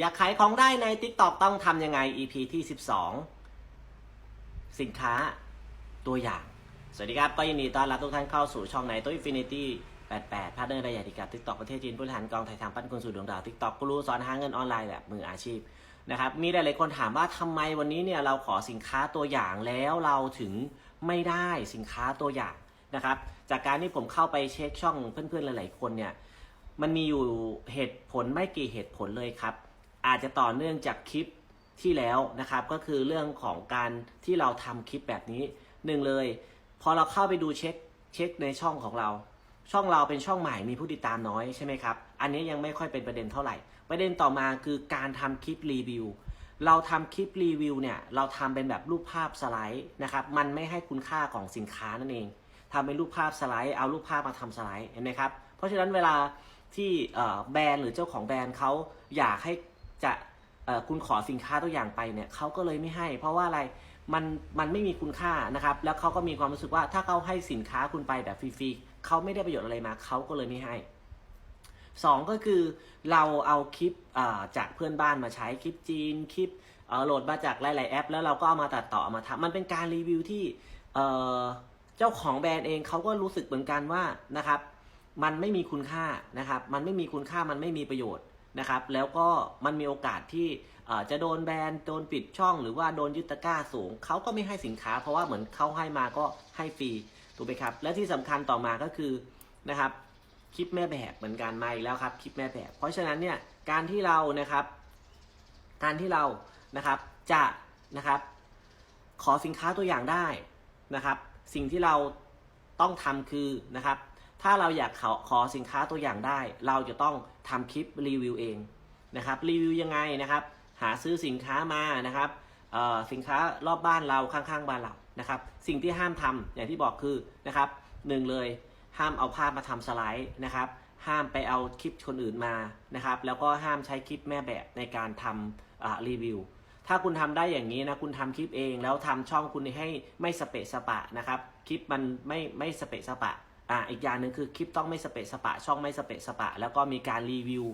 อยากขายของได้ใน TikTok ต้องทำยังไง EP ที่ 12 สินค้าตัวอย่าง สวัสดีครับ ก็ยินดีต้อนรับทุกท่านเข้าสู่ช่องในตัว Infinity 88พาร์ทเนอร์รายใหญ่ที่กับ TikTok ประเทศจีนผู้บริหารกองถ่ายทางปั้นคนสู่ดวงดาว TikTok กูรู้สอนหาเงินออนไลน์แบบมืออาชีพนะครับ มีหลายๆคนถามว่าทำไมวันนี้เนี่ยเราขอสินค้าตัวอย่างแล้วเราถึงไม่ได้สินค้าตัวอย่างนะครับ จากการที่ผมเข้าไปเช็คช่องเพื่อนๆหลาย ๆ คนเนี่ย มันมีอยู่เหตุผลไม่กี่เหตุผลเลยครับ อาจจะต่อเนื่องจากคลิปที่แล้วนะครับ ก็คือเรื่องของการที่เราทำคลิปแบบนี้หนึ่งเลย พอเราเข้าไปดูเช็คเช็คในช่องของเรา ช่องเราเป็นช่องใหม่มีผู้ติดตามน้อยใช่ไหมครับ อันนี้ยังไม่ค่อยเป็นประเด็นเท่าไหร่ ประเด็นต่อมาคือการทำคลิปรีวิวเราทำคลิปรีวิวเนี่ยเราทำเป็นแบบรูปภาพสไลด์นะครับมันไม่ให้คุณค่าของสินค้านั่นเองทำเป็นรูปภาพสไลด์เอารูปภาพมาทำสไลด์เห็นไหมครับเพราะฉะนั้นเวลาที่แบรนด์หรือเจ้าของแบรนด์เขาอยากให้ จะคุณขอสินค้าตัวอย่างไปเนี่ยเขาก็เลยไม่ให้ เพราะว่าอะไรมันมันไม่มีคุณค่านะครับ แล้วเขาก็มีความรู้สึกว่าถ้าเขาให้สินค้าคุณไปแบบฟรีๆเขาไม่ได้ประโยชน์อะไรมาเขาก็เลยไม่ให้สองก็คือเราเอาคลิปจากเพื่อนบ้านมาใช้คลิปจีนคลิปโหลดมาจากหลาย ๆ แอป แล้วเราก็เอามาตัดต่อมาทำมันเป็นการรีวิวที่เจ้าของแบรนด์เองเขาก็รู้สึกเหมือนกันว่านะครับ มันไม่มีคุณค่านะครับ มันไม่มีคุณค่ามันไม่มีประโยชน์ นะครับแล้วก็มันมีโอกาสที่จะโดนแบนโดนปิดช่อง หรือว่าโดนยึดตะกร้าสูงเขาก็ไม่ให้สินค้า เพราะว่าเหมือนเขาให้มาก็ให้ฟรีถูกไหมครับ และที่สำคัญต่อมาก็คือนะครับคลิปแม่แบบเหมือนกันมาอีกแล้วครับคลิปแม่แบบ เพราะฉะนั้นเนี่ยการที่เรานะครับการที่เรานะครับจะนะครับขอสินค้าตัวอย่างได้นะครับ สิ่งที่เราต้องทำคือนะครับ ถ้าเราอยากขอขอสินค้าตัวอย่างได้ เราจะต้องทำคลิปรีวิวเองนะครับรีวิวยังไงนะครับ หาซื้อสินค้ามานะครับสินค้ารอบบ้านเราข้างๆบ้านเรานะครับ สิ่งที่ห้ามทำอย่างที่บอกคือนะครับหนึ่งเลยห้ามเอาภาพมาทำสไลด์นะครับ ห้ามไปเอาคลิปคนอื่นมานะครับ แล้วก็ห้ามใช้คลิปแม่แบบในการทำอ่ารีวิวถ้าคุณทำได้อย่างนี้นะคุณทำคลิปเองแล้วทำช่องคุณให้ไม่สเปะสปะนะครับ คลิปมันไม่ไม่สเปะสปะ อ่าอีกอย่างหนึ่งคือคลิปต้องไม่สเปะสปะ ช่องไม่สเปะสปะ แล้วก็มีการรีวิว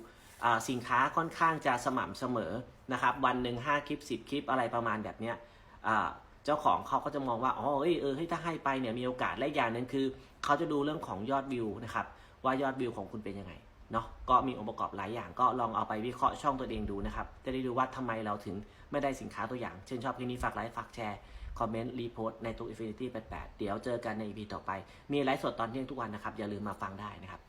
อ่าสินค้าค่อนข้างจะสม่ำเสมอนะครับวันหนึ่งห้าคลิปสิบคลิปอะไรประมาณแบบเนี้ยอ่าเจ้าของเขาก็จะมองว่าอ๋อเอ้ยเออเฮ้ยถ้าให้ไปเนี่ยมีโอกาสและอย่างหนึ่งคือเขาจะดูเรื่องของยอดวิวนะครับว่ายอดวิวของคุณเป็นยังไงเนาะก็มีองค์ประกอบหลายอย่างก็ลองเอาไปวิเคราะห์ช่องตัวเองดูนะครับ จะได้ดูว่าทำไมเราถึงไม่ได้สินค้าตัวอย่าง เช่นชอบคลิปนี้ฝากไลค์ฝากแชร์ คอมเมนต์รีโพสต์ในตัว Infinity 88 เดี๋ยวเจอกันใน EP ต่อไป มีไลฟ์สดตอนเที่ยงทุกวันนะครับ อย่าลืมมาฟังได้นะครับ